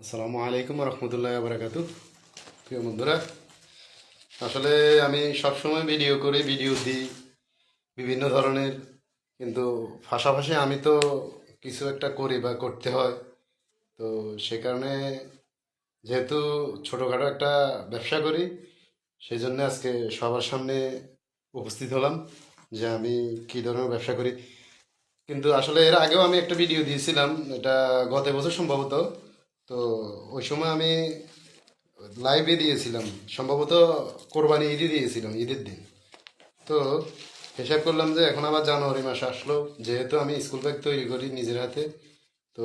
আসসালামু আলাইকুম রহমতুল্লাহ বারাকাতু প্রিয় বন্ধুরা, আসলে আমি সবসময় ভিডিও করি ভিডিও দিই, বিভিন্ন ধরনের। কিন্তু পাশাপাশি আমি তো কিছু একটা করি বা করতে হয়। তো সে কারণে যেহেতু ছোটোখাটো একটা ব্যবসা করি, সেই জন্য আজকে সবার সামনে উপস্থিত হলাম যে আমি কী ধরনের ব্যবসা করি। কিন্তু আসলে এর আগেও আমি একটা ভিডিও দিয়েছিলাম, এটা গত বছর সম্ভবত। তো ওই সময় আমি লাইভে দিয়েছিলাম। সম্ভবত কোরবানি ঈদই দিয়েছিলাম, ঈদের দিন। তো হিসাব করলাম যে এখন আবার জানুয়ারি মাস আসলো, যেহেতু আমি স্কুল ব্যাগ তৈরি করি নিজের হাতে, তো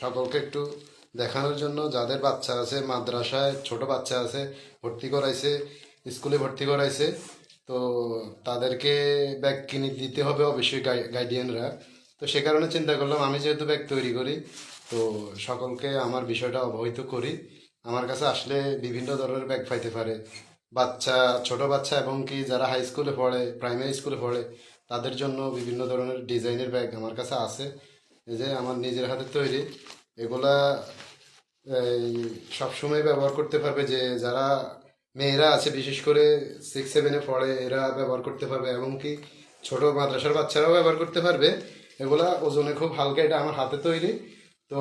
সকলকে একটু দেখানোর জন্য যাদের বাচ্চা আছে, মাদ্রাসায় ছোট বাচ্চা আছে, ভর্তি করাইছে স্কুলে ভর্তি করাইছে, তো তাদেরকে ব্যাগ কিনে দিতে হবে অবশ্যই গাইডিয়ানরা তো সে কারণে চিন্তা করলাম, আমি যেহেতু ব্যাগ তৈরি করি তো সকলকে আমার বিষয়টা অবহিত করি। আমার কাছে আসলে বিভিন্ন ধরনের ব্যাগ পাইতে পারে। বাচ্চা, ছোট বাচ্চা এবং কি যারা হাই স্কুলে পড়ে প্রাইমারি স্কুলে পড়ে, তাদের জন্য বিভিন্ন ধরনের ডিজাইনের ব্যাগ আমার কাছে আছে। যে আমার নিজের হাতে তৈরি, এগুলা সবসময় ব্যবহার করতে পারবে যে যারা মেয়েরা আছে, বিশেষ করে সিক্স সেভেনে পড়ে, এরা ব্যবহার করতে পারবে এমনকি ছোট মাদ্রাসার বাচ্চারাও ব্যবহার করতে পারবে। এগুলা ওজনে খুব হালকা, এটা আমার হাতে তৈরি। তো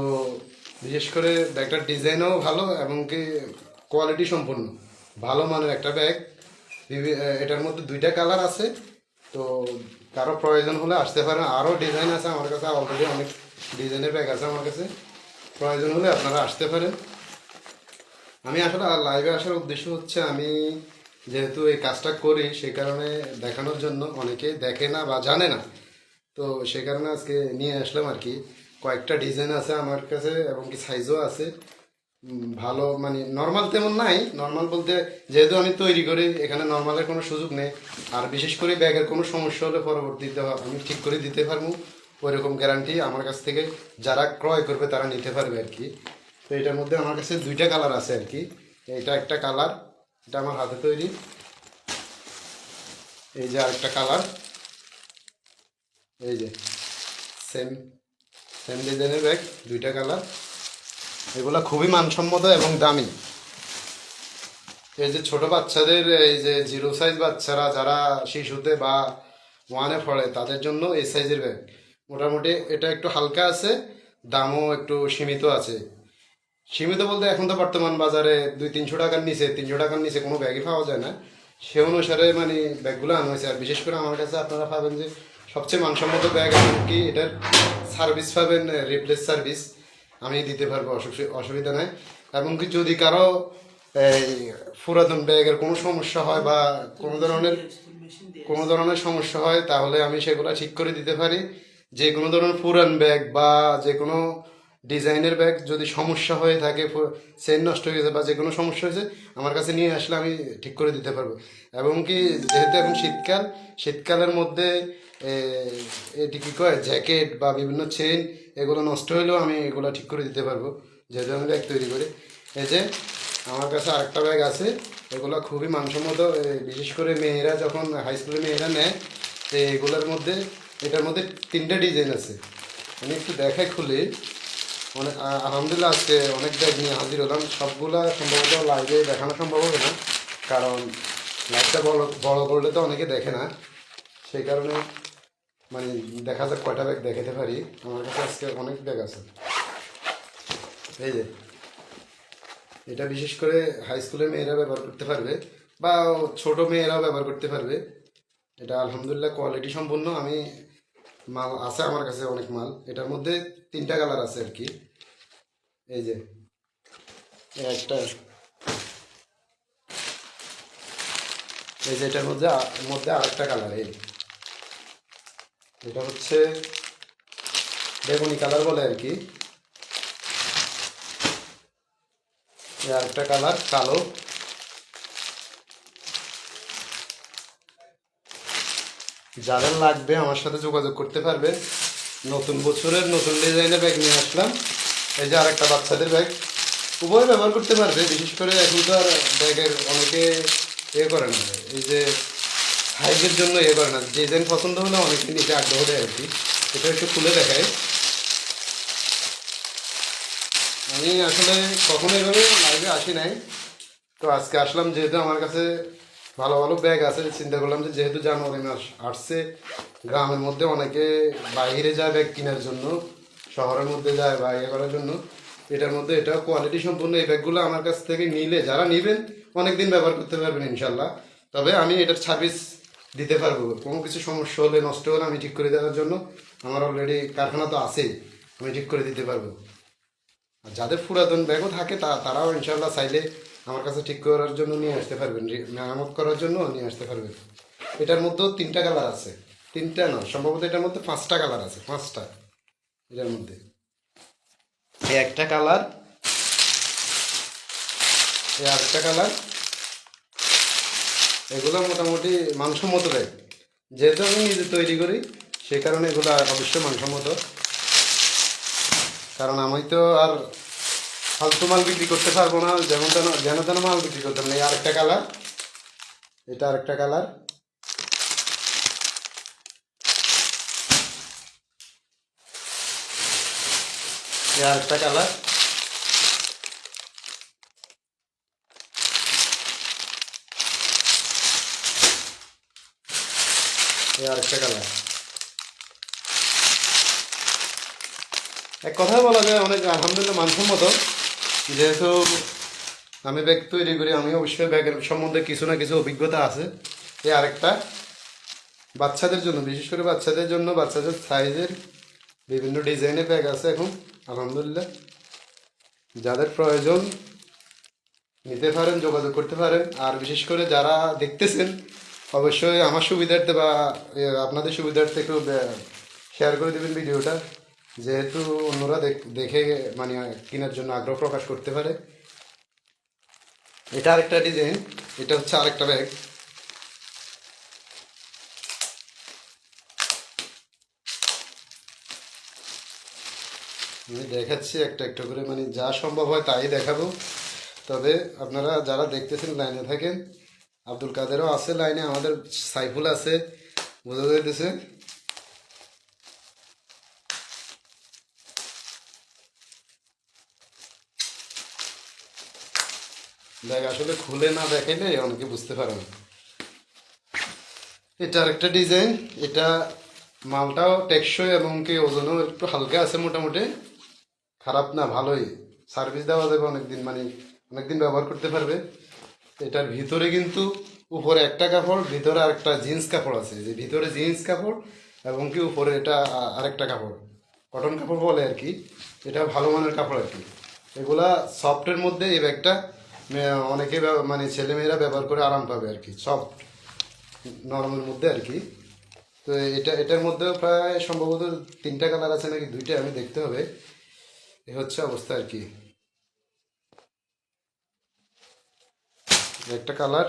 বিশেষ করে ব্যাগটার ডিজাইনও ভালো এবং কি কোয়ালিটি সম্পূর্ণ। ভালো মানের একটা ব্যাগ। এটার মধ্যে দুইটা কালার আছে। তো কারও প্রয়োজন হলে আসতে পারেন। আরও ডিজাইন আছে আমার কাছে অলরেডি অনেক ডিজাইনের ব্যাগ আছে আমার কাছে। প্রয়োজন হলে আপনারা আসতে পারেন। আমি আসলে লাইভে আসার উদ্দেশ্য হচ্ছে আমি যেহেতু এই কাজটা করি সেই কারণে দেখানোর জন্য অনেকে দেখে না বা জানে না। তো সেই কারণে আজকে নিয়ে আসলাম আর কি। কয়েকটা ডিজাইন আছে আমার কাছে এবং কি সাইজও আছে। ভালো মানে নর্মাল তেমন নাই। নর্মাল বলতে যেহেতু আমি তৈরি করি, এখানে নর্মালের কোনো সুযোগ নেই। আর বিশেষ করে ব্যাগের কোনো সমস্যা হলে পরবর্তীতে আমি ঠিক করে দিতে পারব। ওইরকম গ্যারান্টি আমার কাছ থেকে যারা ক্রয় করবে তারা নিতে পারবে আর কি। তো এটার মধ্যে আমার কাছে দুইটা কালার আছে আর কি। এটা একটা কালার এটা আমার হাতে তৈরি। এই যে আরেকটা কালার এই যে সেম সেম ডিজাইনের ব্যাগ দুইটা কালার এগুলো খুবই মানসম্মত এবং দামি। এই যে ছোট বাচ্চাদের, এই যে জিরো সাইজ বাচ্চারা, যারা শিশুতে বা ওয়ানে পড়ে, তাদের জন্য এই সাইজের ব্যাগ মোটামুটি এটা একটু হালকা আছে, দামও একটু সীমিত আছে। সীমিত বলতে এখন তো বর্তমান বাজারে দুই তিনশো টাকার নিচে, তিনশো টাকার নিচে কোনো ব্যাগই পাওয়া যায় না। সে অনুসারে মানে ব্যাগগুলো আনা হয়েছে। আর বিশেষ করে আমার কাছে আপনারা পাবেন যে সবচেয়ে মানসম্মত ব্যাগ কি? এটার সার্ভিস পাবেন রিপ্লেস সার্ভিস আমি দিতে পারব অসুবি- অসুবিধা নাই। এবং কি যদি কারও, এই, পুরাতন ব্যাগের কোনো সমস্যা হয় বা কোনো ধরনের কোনো ধরনের সমস্যা হয়, তাহলে আমি সেগুলো ঠিক করে দিতে পারি। যে কোনো ধরনের পুরান ব্যাগ বা যে কোনো ডিজাইনের ব্যাগ যদি সমস্যা হয়ে থাকে চেন নষ্ট হয়ে গেছে বা যে কোনো সমস্যা হয়েছে, আমার কাছে নিয়ে আসলে আমি ঠিক করে দিতে পারব। এবং কি, যেহেতু এখন শীতকাল, শীতকালের মধ্যে এটি কী কয়, জ্যাকেট বা বিভিন্ন চেন এগুলো নষ্ট হলেও আমি এগুলো ঠিক করে দিতে পারব। যেহেতু আমি ব্যাগ তৈরি করি। এই যে, আমার কাছে আরেকটা ব্যাগ আছে, এগুলো খুবই মানসম্মত বিশেষ করে মেয়েরা যখন হাই স্কুলের মেয়েরা নেয়, তো এগুলোর মধ্যে, এটার মধ্যে তিনটা ডিজাইন আছে। আমি একটু দেখাই খুলে। অনেক আ- আলহামদুলিল্লাহ আজকে অনেক ব্যাগ নিয়ে হাজির হলাম। সবগুলা সম্ভবত লাইভে দেখানো সম্ভব হবে না। কারণ লাইভটা বড় বড় করলে তো অনেকে দেখে না। সেই কারণে মানে দেখা যাক কয়টা ব্যাগ দেখাতে পারি। আমার কাছে আজকে অনেক ব্যাগ আছে। এই যে, এটা বিশেষ করে হাই স্কুলের মেয়েরা ব্যবহার করতে পারবে, বা ছোট মেয়েরাও ব্যবহার করতে পারবে। এটা আলহামদুলিল্লাহ কোয়ালিটি সম্পূর্ণ। আমি মাল, আছে আমার কাছে অনেক মাল। এটার মধ্যে তিনটা কালার আছে আর কি। এই যে একটা। এই যে, এটার মধ্যে মধ্যে আরেকটা কালার এই এটা হচ্ছে বেগুনি কালার বলে আর কি। আরেকটা কালার, কালো। যাদের লাগবে আমার সাথে যোগাযোগ করতে পারবে। নতুন বছরের নতুন ডিজাইনের ব্যাগ নিয়ে আসলাম। এই যে আরেকটা বাচ্চাদের ব্যাগ উভয় ব্যবহার করতে পারবে, বিশেষ করে এখন তো আর ব্যাগের অনেকে ইয়ে করে না। এই যে সাইজের জন্য করে না ডিজাইন পছন্দ হলে অনেকে নিচে আগ্রহ দেয় আর কি। এটা একটু খুলে দেখায় আমি আসলে কখনো এভাবে লাইভে আসি নাই। তো আজকে আসলাম যেহেতু আমার কাছে ভালো ভালো ব্যাগ আছে, চিন্তা করলাম যে যেহেতু জানুয়ারি মাস আসছে, গ্রামের মধ্যে অনেকে বাইরে যায় ব্যাগ কেনার জন্য, শহরের মধ্যে যায় বা ইয়ে করার জন্য, এটার মধ্যে এটা কোয়ালিটি সম্পূর্ণ এই ব্যাগগুলো আমার কাছ থেকে নিলে, যারা নেবেন, অনেকদিন ব্যবহার করতে পারবেন ইনশাল্লাহ। তবে আমি এটার সার্ভিস দিতে পারব। কোনো কিছু সমস্যা হলে নষ্ট হলে আমি ঠিক করে দেওয়ার জন্য আমার অলরেডি কারখানা তো আছেই, আমি ঠিক করে দিতে পারব। আর যাদের পুরাতন ব্যাগও থাকে তা তারাও ইনশাল্লাহ চাইলে আমার কাছে ঠিক করার জন্য নিয়ে আসতে পারবেন মেরামত করার জন্য নিয়ে আসতে পারবেন। এটার মধ্যেও তিনটা কালার আছে। তিনটা না, সম্ভবত এটার মধ্যে পাঁচটা কালার আছে, পাঁচটা এটার মধ্যে। একটা কালার, এই আরেকটা কালার এগুলো মোটামুটি মানসম্মত ব্যাগ যেহেতু আমি নিজে তৈরি করি, সে কারণে এগুলো অবশ্যই মানসম্মত কারণ আমি তো আর ফালতু মাল বিক্রি করতে পারব না, যেমন তেন, যেন তেন মাল বিক্রি করতে পারব না। এই আরেকটা কালার, এটা আরেকটা কালার। এই আরেকটা কালার। এই আরেকটা কালার। এক কথায় বলা যায়, অনেক আলহামদুলিল্লাহ মানসম্মত। যেহেতু আমি ব্যাগ তৈরি করি আমি অবশ্যই ব্যাগের সম্বন্ধে কিছু না কিছু অভিজ্ঞতা আছে। এই আরেকটা। বাচ্চাদের জন্য, বিশেষ করে বাচ্চাদের জন্য, বাচ্চাদের সাইজের বিভিন্ন ডিজাইনের ব্যাগ আছে এখন, আলহামদুলিল্লাহ। যাদের প্রয়োজন, নিতে পারেন, যোগাযোগ করতে পারেন। আর বিশেষ করে যারা দেখতেছেন অবশ্যই আমার সুবিধার্থে বা আপনাদের সুবিধার্থে একটু শেয়ার করে দেবেন ভিডিওটা। যেহেতু অন্যরা দেখ- মানে কেনার জন্য আগ্রহ প্রকাশ করতে পারে। এটা আরেকটা ডিজাইন এটা হচ্ছে আরেকটা ব্যাগ আমি দেখাচ্ছি একটা একটা করে মানে যা সম্ভব হয় তাই দেখাবো। তবে আপনারা যারা দেখতেছেন, লাইনে থাকেন আব্দুল কাদেরও আছে লাইনে, আমাদের সাইফুল আছে। বোঝা যাইতেছে? দেখ, আসলে খুলে না দেখাইলে অনেকে বুঝতে পারে না। এটা আরেকটা ডিজাইন, এটা মালটাও টেকসই এবং কি ওজনও একটু হালকা আছে মোটামুটি। খারাপ না, ভালোই। সার্ভিস দেওয়া যাবে অনেকদিন মানে অনেকদিন ব্যবহার করতে পারবে। এটার ভিতরে কিন্তু উপরে একটা কাপড়, ভিতরে আরেকটা জিন্স কাপড় আছে। যে ভিতরে জিন্স কাপড় এবং কি উপরে এটা আরেকটা কাপড়। কটন কাপড় বলে আর কি। এটা ভালো মানের কাপড় আর কি। এগুলা সফটের মধ্যে এই ব্যাগটা অনেকে মানে ছেলেমেয়েরা ব্যবহার করে আরাম পাবে আর কি। সফট নরমের মধ্যে আর কি। তো এটা, এটার মধ্যে প্রায় সম্ভবত তিনটা কালার আছে নাকি দুইটা আমি দেখতে হবে। এ হচ্ছে অবস্থা আর কি। একটা কালার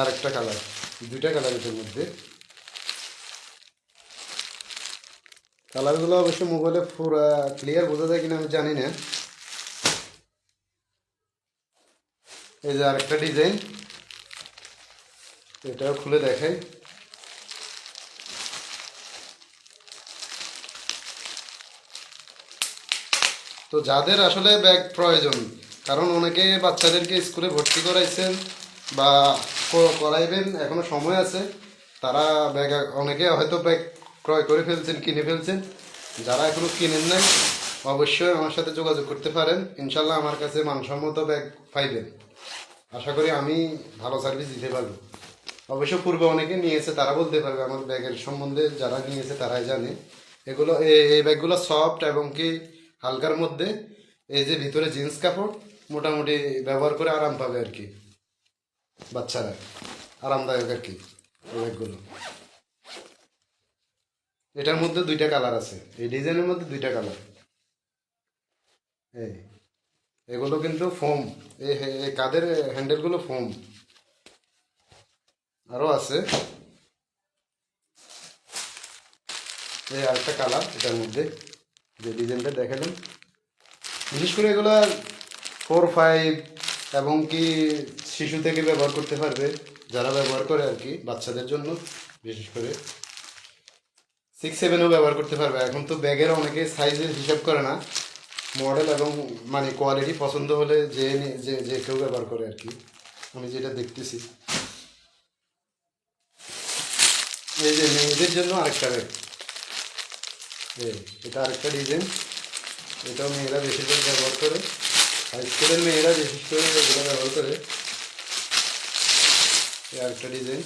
আর একটা কালার। দুইটা কালার এটার মধ্যে। কালারগুলো অবশ্য মোবাইলে পুরো ক্লিয়ার বোঝা যায় কিনা আমি জানি না। এই যে আরেকটা ডিজাইন এটাও খুলে দেখাই। তো যাদের আসলে ব্যাগ প্রয়োজন কারণ অনেকে বাচ্চাদেরকে স্কুলে ভর্তি করাইছেন বা করাইবেন, এখনও সময় আছে। তারা ব্যাগ অনেকে হয়তো ব্যাগ ক্রয় করে ফেলছেন, কিনে ফেলছেন। যারা এখনও কিনেন নাই, অবশ্যই আমার সাথে যোগাযোগ করতে পারেন। ইনশাল্লাহ আমার কাছে মানসম্মত ব্যাগ পাইবেন। আশা করি আমি ভালো সার্ভিস দিতে পারব। অবশ্য পূর্বে অনেকে নিয়েছে, তারা বলতে পারবে আমার ব্যাগের সম্বন্ধে, যারা নিয়েছে তারাই জানে। এগুলো এই ব্যাগগুলো সফট এবং কি হালকার মধ্যে, এই যে ভিতরে জিন্স কাপড় মোটামুটি ব্যবহার করে আরাম পাবে আর কি। বাচ্চারা, আরামদায়ক আর কি ব্যাগগুলো এটার মধ্যে দুইটা কালার আছে। এই ডিজাইনের মধ্যে দুইটা কালার এই, এগুলো কিন্তু ফোম এই কাদের হ্যান্ডেলগুলো ফোম আরও আছে। এই আরেকটা কালার এটার মধ্যে। যে ডিজাইনটা দেখালাম বিশেষ করে এগুলো ফোর ফাইভ এবং কি শিশু থেকে ব্যবহার করতে পারবে, যারা ব্যবহার করে আর কি, বাচ্চাদের জন্য, বিশেষ করে। সিক্স সেভেনও ব্যবহার করতে পারবে। এখন তো ব্যাগের অনেকে সাইজের হিসাব করে না। মডেল এবং মানে কোয়ালিটি পছন্দ হলে যে যে যে কেউ ব্যবহার করে আর কি। আমি যেটা দেখতেছি। এই যে মেয়েদের জন্য আরেকটা ব্যাগ এটা আরেকটা ডিজাইন এটাও মেয়েরা বেশি করে ব্যবহার করে। হাই স্কুলের মেয়েরা বিশেষ করে এগুলো ব্যবহার করে, এই আরেকটা ডিজাইন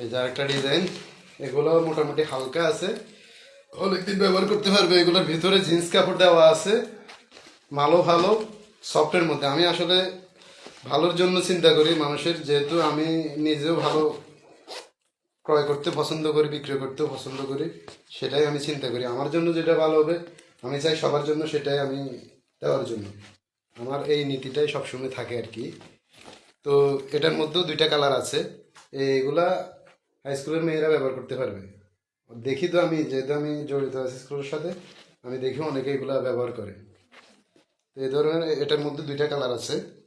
এই যে আরেকটা ডিজাইন এগুলো মোটামুটি হালকা আছে। অনেকদিন ব্যবহার করতে পারবে, এগুলোর ভিতরে জিন্স কাপড় দেওয়া আছে। মালও ভালো সফটের মধ্যে। আমি আসলে ভালোর জন্য চিন্তা করি মানুষের, যেহেতু আমি নিজেও ভালো ক্রয় করতে পছন্দ করি, বিক্রয় করতেও পছন্দ করি, সেটাই আমি চিন্তা করি। আমার জন্য যেটা ভালো হবে, আমি চাই সবার জন্য সেটাই আমি দেওয়ার জন্য। আমার এই নীতিটাই সবসময় থাকে আর কি। তো এটার মধ্যেও দুইটা কালার আছে। এইগুলা হাই স্কুলের মেয়েরা ব্যবহার করতে পারবে। দেখি তো আমি, যেহেতু আমি জড়িত আছি স্কুলের সাথে, আমি দেখি অনেকে এগুলা ব্যবহার করে। তো এই ধরনের এটার মধ্যে দুইটা কালার আছে।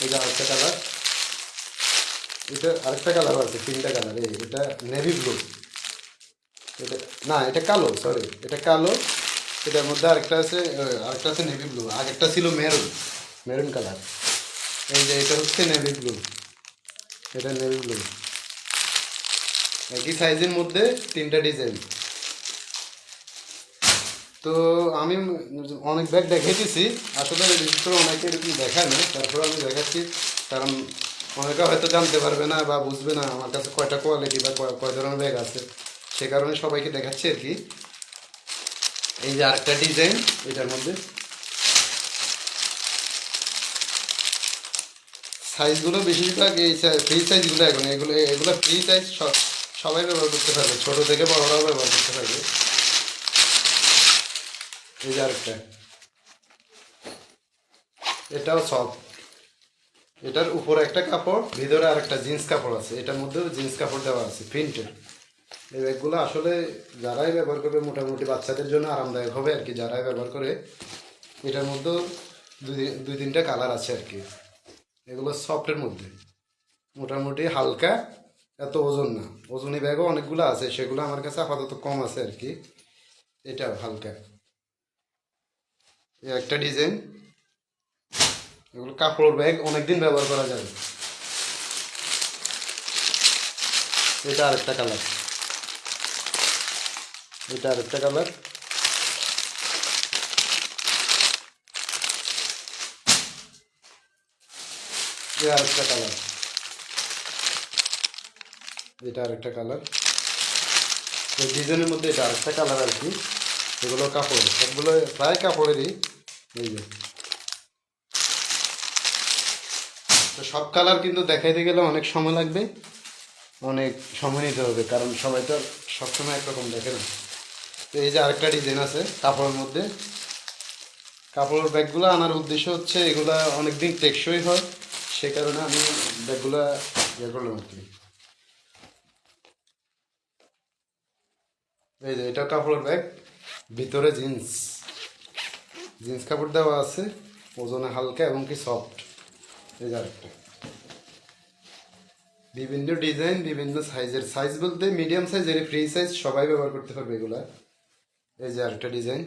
যে আরেকটা কালার এটা আরেকটা কালার আছে, তিনটা কালার এই এটা নেভি ব্লু এটা, না, এটা কালো সরি এটা কালো, এটার মধ্যে আরেকটা আছে আরেকটা আছে নেভি ব্লু আগেরটা ছিল মেরুন মেরুন কালার এই যে এটা হচ্ছে নেভি ব্লু এটা নেভি ব্লু একই সাইজের মধ্যে তিনটা ডিজাইন তো আমি অনেক ব্যাগ দেখাইতেছি আসলে করে অনেকে এরকম দেখায় না তারপরে আমি দেখাচ্ছি। কারণ অনেকে হয়তো জানতে পারবে না বা বুঝবে না আমার কাছে কয়টা কোয়ালিটি বা কয় ধরনের ব্যাগ আছে। সে কারণে সবাইকে দেখাচ্ছি আর কি। এই যে আরেকটা ডিজাইন এটার মধ্যে। সাইজগুলো বেশিরভাগ এই ফ্রি সাইজগুলো এখন এগুলো এগুলো ফ্রি সাইজ সবাই ব্যবহার করতে পারবে। ছোটো থেকে বড়রাও ব্যবহার করতে পারবে। এই যে আরেকটা। এটাও সফট এটার উপরে একটা কাপড়, ভিতরে আরেকটা জিন্স কাপড় আছে। এটার মধ্যেও জিন্স কাপড় দেওয়া আছে প্রিন্টের এই ব্যাগগুলো আসলে যারাই ব্যবহার করবে, মোটামুটি বাচ্চাদের জন্য আরামদায়ক হবে আর কি। যারাই ব্যবহার করে, এটার মধ্যেও দুই তিনটা কালার আছে আর কি। এগুলো সফটের মধ্যে। মোটামুটি হালকা, এত ওজন না। ওজনী ব্যাগও অনেকগুলো আছে, সেগুলো আমার কাছে আপাতত কম আছে আর কি। এটা হালকা। একটা ডিজাইন। এগুলো কাপড় ব্যাগ অনেকদিন ব্যবহার করা যাবে। এটা আরেকটা কালার। এটা আরেকটা কালার। এটা আরেকটা কালার। এটা আরেকটা কালার। এই ডিজাইনের মধ্যে এটা আরেকটা কালার আর কি। এগুলো কাপড় সবগুলো প্রায় কাপড়েরই। এই যে। তো সব কালার কিন্তু দেখাইতে গেলে অনেক সময় লাগবে, অনেক সময় নিতে হবে, কারণ সবাই তো সবসময় একরকম দেখে না। তো এই যে আরেকটা ডিজাইন আছে, কাপড়ের মধ্যে। কাপড়ের ব্যাগগুলো আনার উদ্দেশ্য হচ্ছে এগুলা অনেকদিন টেকসই হয়, সে কারণে আমি ব্যাগগুলা ইয়ে করলাম আর কি। এই যে, এটা কাপড়ের ব্যাগ। ভিতরে জিন্স। জিন্স কাপড় দেওয়া আছে, ওজনে হালকা এবং কি সফট এই আরেকটা। বিভিন্ন ডিজাইন বিভিন্ন সাইজের সাইজ বলতে মিডিয়াম সাইজ এর ফ্রি সাইজ সবাই ব্যবহার করতে পারবে এগুলা। এই যে আরেকটা ডিজাইন